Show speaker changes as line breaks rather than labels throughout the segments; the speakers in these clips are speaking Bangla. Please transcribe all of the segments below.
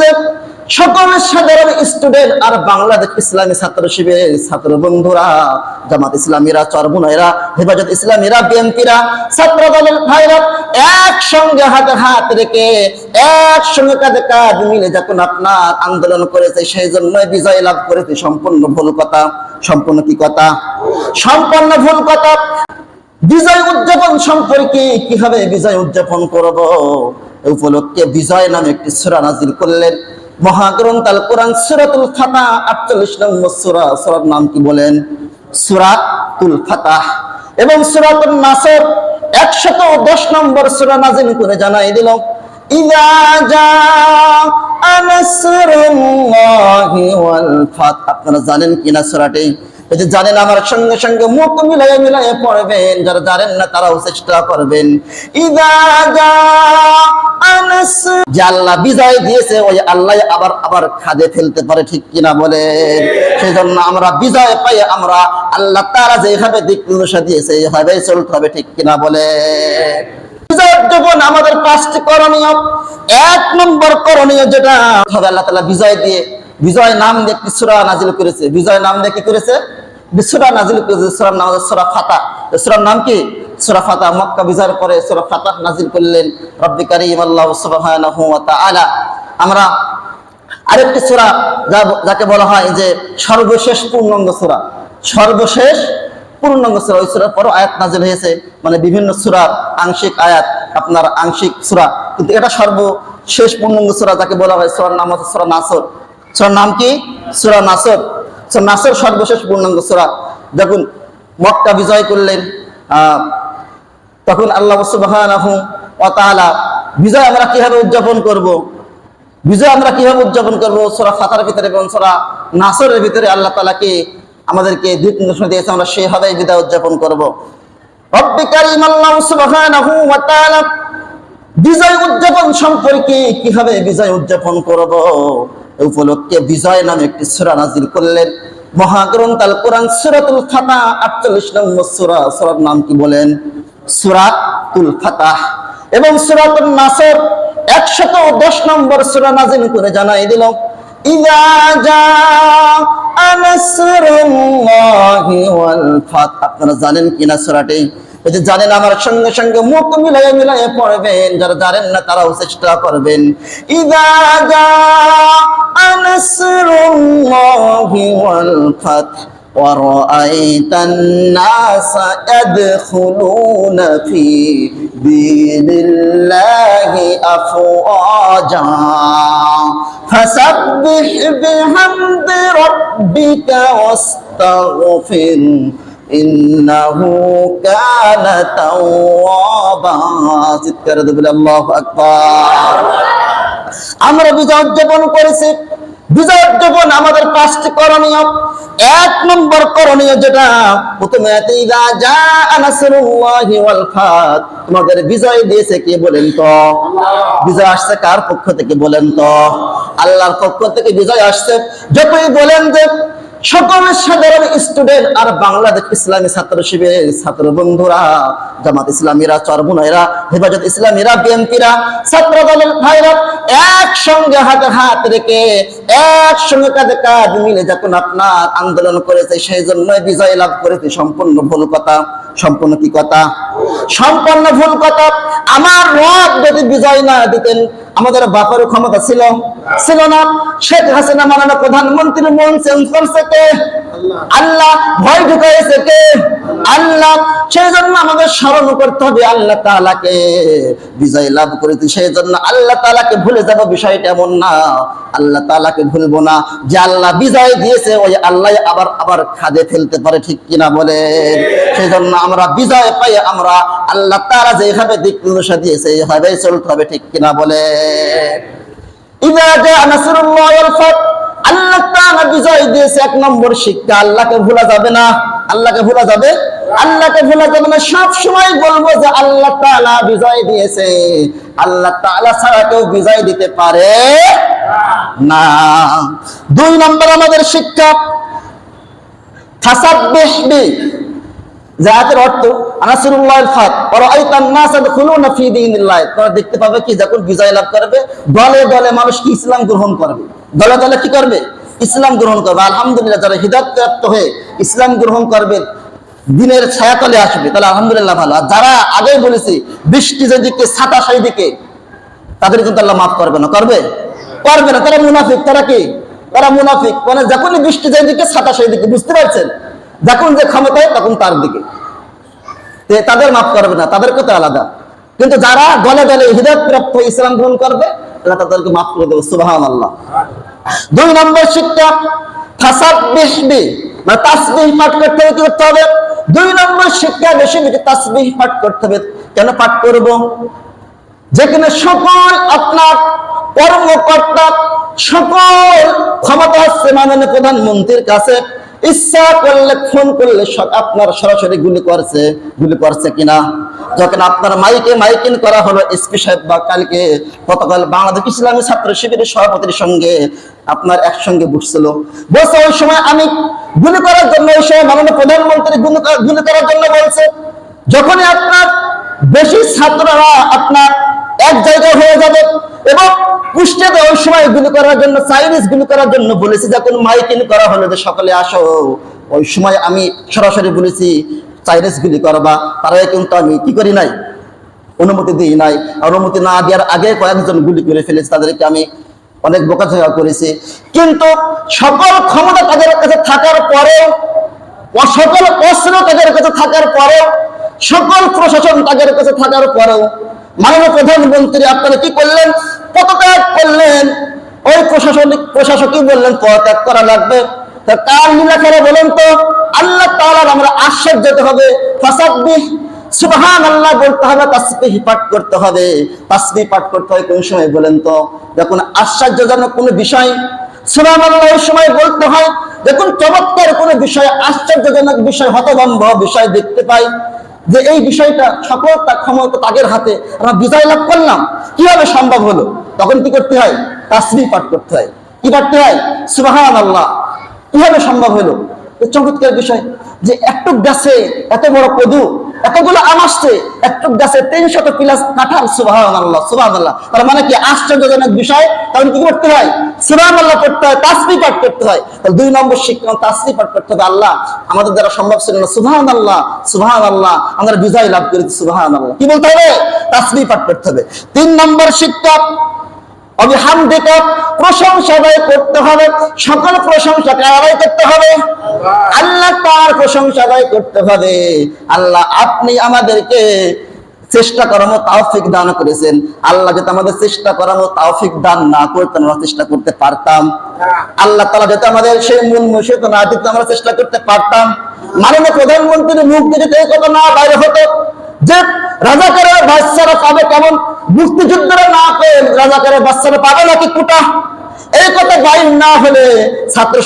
যে সকল সাধারণ স্টুডেন্ট আর বাংলাদেশ ইসলামী ছাত্র শিবিরের ছাত্র বন্ধুরা, জামাত ইসলামীরা, চরমুনাইরা, হেফাজত ইসলামীরা, বিএনপিরা ছাত্র দলের ভাইরা একসঙ্গে হাতে হাত রেখে, একসঙ্গে কাঁধে কাঁধ মিলে যখন আপনার আন্দোলন করেছে, সেই জন্যই বিজয় লাভ করেছে। সম্পূর্ণ ভুল কথা, সম্পূর্ণ কি কথা? সম্পূর্ণ ভুল কথা। বিজয় উদযাপন সম্পর্কে কীভাবে বিজয় উদযাপন করব? উপলক্ষে বিজয় নামে একটি সুরা নাজিল করলেন। মহাগ্রন্থ আল কোরআন সুরাতুল ফাতা আটচল্লিশ নম্বর সুরা, সুরার নাম কি বলেন? সুরাতুল ফাতাহ। এবং সুরাতুল নাসর 110 নম্বর সুরা নাজিল করে জানাই দিল। আপনারা জানেন কিনা সূরাটি এই যে জানেন আমার সঙ্গে সঙ্গে মুখ মিলাই মিলাই পড়বেন, যারা জানেন না তারাও চেষ্টা করবেন। আল্লাহ বিজয় দিয়েছে, ওই আল্লাহ আবার আবার খাদে ফেলতে পারে, ঠিক কিনা বলেন সেই জন্য আমরা বিজয় পাই আমরা আল্লাহ তারা যেভাবে দিক নির্দেশা দিয়েছে এইভাবে চলতে হবে, ঠিক কিনা বলে? যখন আমাদের পাঁচটি করণীয়। এক নম্বর করণীয় যেটা, হবে আল্লাহ তাআলা বিজয় দিয়ে, বিজয় নাম দিয়ে নাজিল করেছে। বিজয় নাম দিয়ে কি করেছে? নাজিল করেছে, সূরার নাম সূরা এই সূরার নাম কি? সূরা ফাতাহ মক্কা বিজয়ের পরে সূরা ফাতাহ নাজিল করলেন কারীম আল্লাহ আমরা আরেকটি সূরা যাকে বলা হয় যে সর্বশেষ পূর্ণাঙ্গ সূরা। সর্বশেষ পূর্ণাঙ্গ সূরা, ওই সূরার পরও আয়াত নাজিল হয়েছে। মানে বিভিন্ন সূরার আংশিক আয়াত, আপনার আংশিক সূরা। কিন্তু এটা সর্বশেষ পূর্ণাঙ্গ সূরা যাকে বলা হয় সূরার নাম হচ্ছে সূরা নাসর। সূরার নাম কি? সূরা নাসর। সূরা নাসর সর্বশেষ পূর্ণাঙ্গ সূরা। যখন মক্কা বিজয় করলেন তখন আল্লাহ তাআলা, বিজয় আমরা কীভাবে উদযাপন করব? বিজয় আমরা কীভাবে উদযাপন করব? সোরা ফাতার ভিতরে এবং সোরা নাসরের ভিতরে আল্লাহ তালাকে আমাদেরকে দিক নির্দেশনা দিয়েছে, আমরা সেভাবে বিদায় উদযাপন করব। বিজয় উদযাপন সম্পর্কে কীভাবে বিজয় উদযাপন করব? উপলক্ষে বিজয় নামে একটি সূরা নাজিল করলেন। মহাগ্রন্থ আল কোরআন, সূরাতুল ফাতাহ 48 নম্বর সুরা, সূরার নাম কি বলেন? সূরাতুল ফাতাহ এবং সূরাতুন নাসর 110 নম্বর সূরা নাজিল করে জানাই দিল। নাসরুল্লাহি ওয়াল ফাত আপনারা জানেন কিনা সূরাটি? জানেন, আমার সঙ্গে সঙ্গে মুখ মিলাই মিলাই পড়বেন। যারা জানেন না, তারাও চেষ্টা করবেন। ইদা জাআ নাসরুল্লাহি ওয়াল ورأيت الناس يدخلون في دين الله أفواجا فسبح بحمد ربك واستغفر إنه كان توابا চিৎকার দেবেন আল্লাহু আকবার আমরা বিজয় উদযাপন করেছি বিজয় উদযাপন আমাদের পাঁচটি করণীয়। এক নম্বর করণীয় যেটা, প্রথমে তোমাদের বিজয় দিয়েছে কে বলেন তো? বিজয় আসছে কার পক্ষ থেকে বলেন তো? আল্লাহর পক্ষ থেকে বিজয় আসছে। যতই বলেন যে সকল সাধারণ স্টুডেন্ট আর বাংলাদেশ ইসলামী ছাত্র শিবিরের ছাত্র বন্ধুরা, জামাত ইসলামীরা, চরমুনাইরা, হেফাজত ইসলামীরা, বিএনপিরা ছাত্র দলের ভাইরা একসঙ্গে হাতে হাত রেখে একসঙ্গে কাঁধে কাঁধ মিলে যখন আপনার আন্দোলন করেছে, সেই জন্যই বিজয় লাভ করেছে। সম্পূর্ণ ভুল কথা, সম্পূর্ণ কি কথা? সম্পূর্ণ ভুল কথা। আমার রব যদি বিজয় না দিতেন, আমাদের বাপের ক্ষমতা ছিল ছিল না। শেখ হাসিনা মাননীয় প্রধানমন্ত্রী মন চেঞ্জ করছে কে? আল্লাহ ভয় ঢুকাইছে কে? আল্লাহ। সেই জন্য আমাদের স্মরণ করতে হবে আল্লাহ তাআলাকে। বিজয় লাভ করেছি। সেই জন্য আল্লাহ তাআলাকে ভুলে যাব বিষয়টা এমন না। আল্লাহ তাআলাকে ভুলবো না। যে আল্লাহ বিজয় দিয়েছে, ওই আল্লাহ আবার আবার খাদে ফেলতে পারে, ঠিক কিনা বলেন সেই জন্য আমরা বিজয় পাই, আমরা আল্লাহ তাআলা যেভাবে দিক নির্দেশা দিয়েছে এইভাবে চলতে হবে, ঠিক কিনা বলে? ইদা জাআ নাসরুল্লাহ ওয়াল ফাত। আল্লাহ তাআলা বিজয় দিয়েছে এক নম্বর শিক্ষা, আল্লাহকে ভোলা যাবে না। আল্লাহকে ভোলা যাবে? আল্লাহকে ভোলা যাবে না। সব সময় বলব যে আল্লাহ তাআলা বিজয় দিয়েছে। আল্লাহ তাআলা ছাড়া কেউ বিজয় দিতে পারে না। দুই নম্বর আমাদের শিক্ষা, ফাসাব্বিহ বি। যে আয়াতের অর্থ দেখতে পাবে কি, যখন বিজয় লাভ করবে, দলে দলে মানুষ কি ইসলাম গ্রহণ করবে? দলে দলে কি করবে? ইসলাম গ্রহণ করবে। আলহামদুলিল্লাহ যারা হিদায়ত প্রাপ্ত হয়ে ইসলাম গ্রহণ করবে, দিনের ছায়াতলে আসবে, তাহলে আলহামদুলিল্লাহ ভালো। আর যারা আগেই বলেছি, বৃষ্টি যেদিকে সেই দিকে তাদের কিন্তু আল্লাহ মাফ করবে না। করবে? করবে না। তারা মুনাফিক। তারা কি? তারা মুনাফিক। মানে যখনই বৃষ্টি যেদিকে সেই দিকে বুঝতে পারছেন? যখন যে ক্ষমতায় তখন তার দিকে। তাদের মাফ করবে না। তাদের কথা আলাদা। কিন্তু যারা দলে দলে হৃদয় প্রাপ্ত ইসলাম গ্রহণ করবে, আল্লাহ তাদেরকে মাফ করে দেবে সুবাহান আল্লাহ দুই নম্বর শিক্ষা ফাসাদ বেশবি মানে তাসবিহ পাঠ করতে হবে, কি করতে হবে? দুই নম্বর শিক্ষা বেশি বেশি তাসবিহ পাঠ করতে হবে। কেন পাঠ করব? যেখানে সকল আপনার কর্মকর্তা, সকল ক্ষমতা হচ্ছে মাননীয় প্রধানমন্ত্রীর কাছে ইচ্ছা করলে ফোন করলে আপনার সরাসরি গুলি করছে গুলি করছে কিনা? যখন আপনার মাইকে মাইকিং করা হলো, এসপি সাহেব বা কালকে গতকাল বাংলাদেশ ইসলামী ছাত্র শিবিরের সভাপতির সঙ্গে আপনার একসঙ্গে বসছিল। বসে ওই সময় আমি গুলি করার জন্য, ওই সময় মাননীয় প্রধানমন্ত্রী গুলি করার জন্য বলছে, যখনই আপনার বেশি ছাত্ররা আপনার এক জায়গায় হয়ে যাবে। এবং কুষ্টিয়াতে ওই সময় গুলি করার জন্য চাইনিজ গুলি করার জন্য বলেছি, যখন মাইকিং করা হলো যে সকলে আসো, ওই সময় আমি সরাসরি বলেছি চাইনিজ গুলি করবা। তারাই কিন্তু আমি কি করি নাই? অনুমতি দিই নাই। অনুমতি না দেওয়ার আগে কয়েকজন গুলি করে ফেলেছি, তাদেরকে আমি অনেক বোকা বোকাঝোকা করেছি। কিন্তু সকল ক্ষমতা তাদের কাছে থাকার পরেও সকল অস্ত্র তাদের কাছে থাকার পরেও, সকল প্রশাসন তাদের কাছে থাকার পরেও মাননীয় প্রধানমন্ত্রী, আপনারা কি করলেন? পদত্যাগ করলেন। ওই প্রশাসনিক প্রশাসকই বললেন, পদত্যাগ করা লাগবে। কার লীলা খেলে বলেন তো? আল্লাহ তাআলার আমরা আশ্বাস যেতে হবে। ফাসাব্বিহ আল্লাহ বলতে হবে পাঠ করতে হবে। পাঠ করতে কোন সময় বলেন তো? যখন আশ্চর্যজনক কোনো বিষয়। সুবহান আল্লাহ ওই সময় বলতে হয় যখন চমৎকার কোনো বিষয়, আশ্চর্যজনক বিষয়, হতভম্ব বিষয় দেখতে পাই। যে এই বিষয়টা সকল তার ক্ষমতা তাদের হাতে, আমরা বিজয় লাভ করলাম। কীভাবে সম্ভব হলো? তখন কি করতে হয়? তাসমি পাঠ করতে হয়। কি পাঠতে হয়? সুবাহান আল্লাহ কীভাবে সম্ভব হলো? চমৎকার বিষয় যে একটু গাছে এত বড় কদু এতগুলো আম আসছে একটু গাছে তিনশত পিলাস কাঁঠাল সুবাহান আল্লাহ সুবাহান আল্লাহ তার মানে কি আশ্চর্যজনক বিষয়? তাহলে কি করতে হয়? সুবাহান আল্লাহ করতে হয় তাসবি পাঠ করতে হয়। তাহলে দুই নম্বর শিক্ষা তাসবি পাঠ করতে হবে আল্লাহ। আমাদের দ্বারা সম্ভব ছিল না সুবাহান আল্লাহ সুবাহান আল্লাহ আমরা বিজয় লাভ করেছি সুবাহান আল্লাহ কি বলতে হবে? তাসবি পাঠ করতে হবে। তিন নম্বর শিক্ষা অবিহামদিকা প্রশংসা আদায় করতে হবে। সকল আদায় করতে হবে? আল্লাহ তার প্রশংসা আদায় করতে হবে। আল্লাহ আপনি আমাদেরকে চেষ্টা করানো তাওফিক দান করেছেন। আল্লাহ যাতে আমাদের চেষ্টা করানো তাওফিক দান না করতেন আমরা চেষ্টা করতে পারতাম। আল্লাহ তালা যাতে আমাদের সেই মূল মুসিত না দিতে আমরা চেষ্টা করতে পারতাম। মাননীয় প্রধানমন্ত্রীর মুখ থেকে কথা না বাইরে হতো যে রাজাকারের বাচ্চারা পাবে কেমন? মুক্তিযুদ্ধরা না পেয়ে রাজাকারের বাচ্চারা পাবে নাকি কুটা। এই কথা বাইর না হলে ছাত্র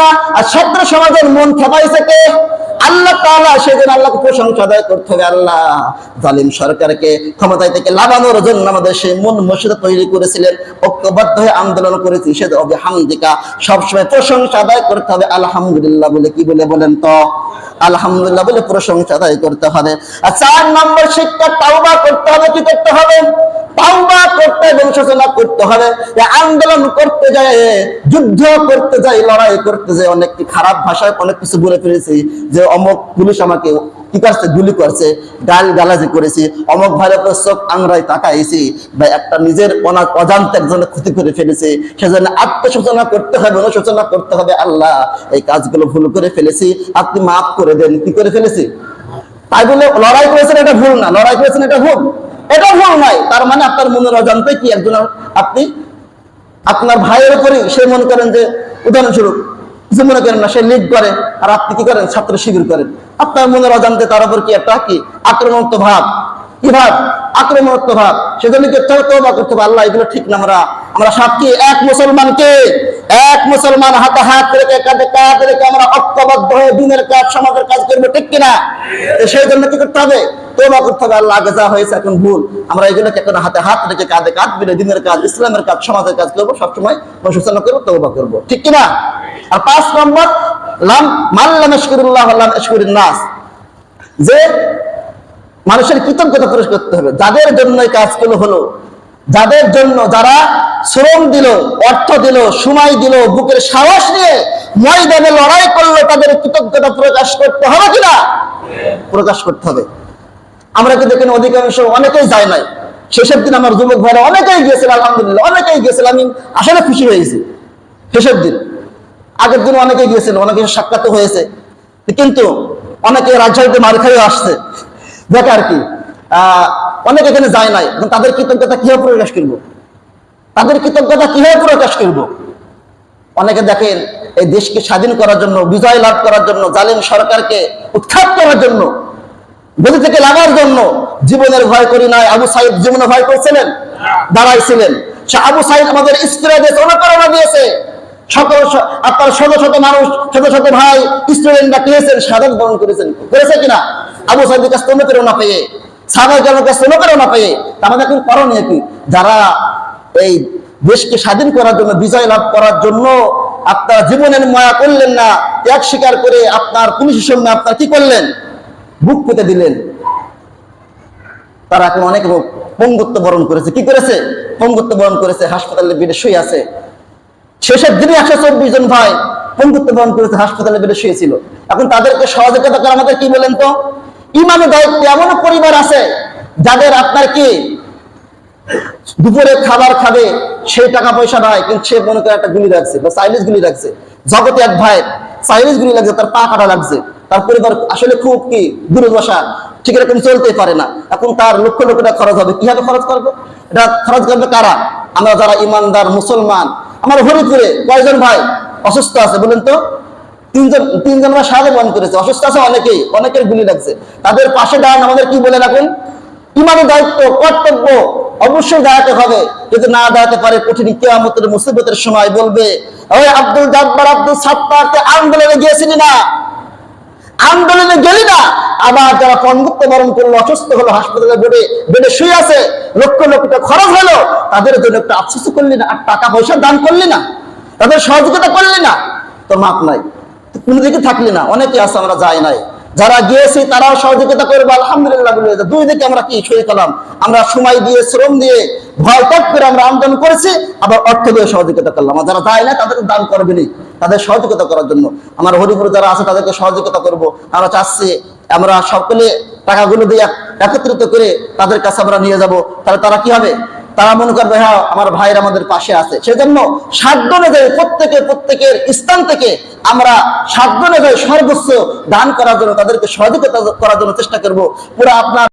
না? আর ছাত্র সমাজের মন খেপাইছে কে? আল্লাহ সেদিন আল্লাহকে প্রশংসা আদায় করতে হবে, আল্লাহ। জালিম সরকারকে ক্ষমতায় থেকে লাগানোর জন্য আমাদের সেই মন মসজিদ তৈরি করেছিলেন, ঐক্যবদ্ধ হয়ে আন্দোলন করেছি, সে অবি হামদিকা। সবসময় প্রশংসা আদায় করতে হবে, আলহামদুলিল্লাহ বলে কি বলে বলেন তো? আলহামদুলিল্লাহ বলে প্রশংসা আদায় করতে হবে। আর চার নম্বর শিক্ষা তাওবা করতে হবে, কি করতে হবে? করতে করতে হবে। আন্দোলন করতে যায় যুদ্ধ করতে যাই লড়াই করতে যাই অনেক খারাপ ভাষায় অনেক কিছু বলে ফেলেছি যে অমক পুলিশ আমাকে কি করছে, গুলি করছে, গাল গালাজি করেছি। অমক ভাইয়ের চোখ তাকাইছি বা একটা নিজের অজান্তে একজনের ক্ষতি করে ফেলেছে। সেজন্য আত্মসূচনা করতে হবে, অনুশোচনা করতে হবে। আল্লাহ, এই কাজগুলো ভুল করে ফেলেছি। আপনি মাফ করে দেন। কি করে ফেলেছি? তাই বলে লড়াই করেছেন এটা ভুল না। লড়াই করেছেন এটা ভুল। এটা ভুল নয় তার মানে আপনার মনের অজান্তে কি একজন আপনি আপনার ভাইয়ের উপরে সে মনে করেন যে, উদাহরণস্বরূপ, যে মনে করেন না, সে লিড করে, আর আপনি কি করেন? ছাত্র শিবির করেন। আপনার মনের অজান্তে তার উপর কি একটা কি আক্রমণাত্মক ভাব কি ভাব আক্রমণাত্মক ভাব সেজন্য তবা করতে হবে। আল্লাহ এগুলো ঠিক না আমরা। আমরা সাক্ষী এক মুসলমানকে এক মুসলমান হাতে হাত রেখে কাঁধে কাঁধ রেখে আমরা ঐক্যবদ্ধ হয়ে দিনের কাজ, সমাজের কাজ করব, ঠিক কিনা সেই জন্য কি করতে হবে? তোবা করতে হবে। আল্লাহ আগে যা হয়েছে এখন ভুল। আমরা এগুলোকে এখন হাতে হাত রেখে কাঁধে কাঁধ মিলে দিনের কাজ, ইসলামের কাজ, সমাজের কাজ করব, সবসময় অনুশোচনা করব তোবা করব। ঠিক কিনা আর পাঁচ নম্বর, লাম মাল্লাম ইশকুরুল্লাহ লাম ইশকুরিন নাস। যে মানুষের কৃতজ্ঞতা প্রকাশ করতে হবে। যাদের জন্য এই কাজগুলো হলো, যাদের জন্য যারা শ্রম দিল, অর্থ দিল, সময় দিল, বুকের সাহস নিয়ে ময়দানে লড়াই করল, তাদের কৃতজ্ঞতা প্রকাশ করতে হবে কিনা? প্রকাশ করতে হবে। আমরা কিন্তু এখানে অধিকাংশ অনেকেই যায় নাই। শেষের দিন আমার যুবক ভাইরা অনেকেই গিয়েছিল, আলহামদুলিল্লাহ, অনেকেই গিয়েছিল। আমি আসলে খুশি হয়েছি শেষের দিন। আগের দিন অনেকেই গিয়েছিল অনেকে সাক্ষাৎ হয়েছে। কিন্তু অনেকে রাজশাহীতে মার খেয়ে আসছে। আর কি অনেকে এখানে যায় নাই। তাদের কৃতজ্ঞতা কীভাবে প্রকাশ করব? তাদের কৃতজ্ঞতা কীভাবে প্রকাশ করব? অনেকে দেখেন, এই দেশকে স্বাধীন করার জন্য, বিজয় লাভ করার জন্য, জালিম সরকারকে উৎখাত করার জন্য, গদি থেকে লাগার জন্য জীবনের ভয় করি নাই, আবু সাইদ জীবনে ভয় করছিলেন, দাঁড়াইছিলেন। আবু সাইদ আমাদের স্ত্রী দিয়েছে অনুপ্রেরণা দিয়েছে। সকল আপনার শত শত মানুষ, শত শত ভাই স্টুডেন্টরা পেয়েছেন বরণ করেছেন। করেছে কিনা? আবু সাইদের কাছে পেয়ে কালামের কাছে পেয়ে আমাদের এখন করণীয় কি? যারা এই দেশকে স্বাধীন করার জন্য, বিজয় লাভ করার জন্য আপনার জীবনের মায়া করলেন না, ত্যাগ স্বীকার করে আপনার পুলিশের সামনে আপনার কি করলেন? বুক পেতে দিলেন। তারা এখন অনেক পঙ্গুত্ব বরণ করেছে। কি করেছে? পঙ্গুত্ব বরণ করেছে হাসপাতালে বেডে শুয়ে আছে। শেষের দিনে একশো চব্বিশ জন ভাই পঙ্গুত্ব বরণ করেছে, হাসপাতালে বেডে শুয়েছিল। এখন তাদেরকে সহযোগিতা করে আমাদের কি বলেন তো? ইমামে দায়িত্ব এমন পরিবার আছে, যাদের আপনার কি দুপুরে খাবার খাবে, সেই টাকা পয়সা নাই, কিন্তু সে মনে করে একটা গুলি রাখছে, বা সাইলেন্স গুলি রাখছে। জগতে এক ভাই সাইলেন্স গুলি লাগছে, তার পা কাটা লাগছে। তার পরিবার আসলে খুব কি দুর্দশা, ঠিক এরকম চলতে পারে না। এখন তার লক্ষ লক্ষ টাকা খরচ হবে, কীভাবে খরচ করবে? এটা খরচ করবে কারা? আমরা যারা ইমানদার, মুসলমান আমার হরিপুরে কয়জন ভাই অসুস্থ আছে বলেন তো? তিনজন তিনজন আমরা সাহায্য বহন করেছে। অসুস্থ আছে অনেকেই, অনেকের গুলি লাগছে। তাদের পাশে দাঁড়ান, আমাদের কি বলে রাখুন? ইমানের দায়িত্ব, কর্তব্য অবশ্যই দাঁড়াতে হবে। যদি না দাঁড়াতে পারে কঠিন কেয়ামতের মুসিবতের সময় বলবে আব্দুল জাব্বার, আব্দুল সাত্তারকে আন্দোলনে গিয়েছিলি না? আন্দোলনে গেলি না? আবার যারা পঙ্গুত্ব বরণ করল, অসুস্থ হলো, হাসপাতালে বেডে বেডে শুয়ে আছে, লক্ষ লক্ষ খরচ হলো, তাদের জন্য একটা আফসোস করলি না, আর টাকা পয়সা দান করলি না, তাদের সহযোগিতা করলি না, তো মাপ নাই। কোনো দিকে থাকলি না, অনেকে আছে, আমরা যাই নাই। যারা গিয়েছি, তারাও সহযোগিতা করব, আলহামদুলিল্লাহ দুই দিকে আমরা কি সই করলাম? আমরা সময় দিয়ে, শ্রম দিয়ে, ভয় ত্যাগ করে আমরা আন্দোলন করেছি, আবার অর্থ দিয়ে সহযোগিতা করলাম। যারা যায় না তাদের দান করবেনি তাদের সহযোগিতা করার জন্য। আমার হরিপুর যারা আছে, তাদেরকে সহযোগিতা করব। আমরা চাচ্ছি আমরা সকলে টাকাগুলো দিয়ে একত্রিত করে তাদের কাছে আমরা নিয়ে যাব। তাহলে তারা কি হবে? তারা মনে করবে হ্যাঁ আমার ভাইয়ের আমাদের পাশে আছে। সেজন্য সাধ্য অনুযায়ী প্রত্যেকের প্রত্যেকের স্থান থেকে আমরা সাধ্য অনুযায়ী সর্বোচ্চ দান করার জন্য তাদেরকে সহযোগিতা করার জন্য চেষ্টা করব। পুরো আপনার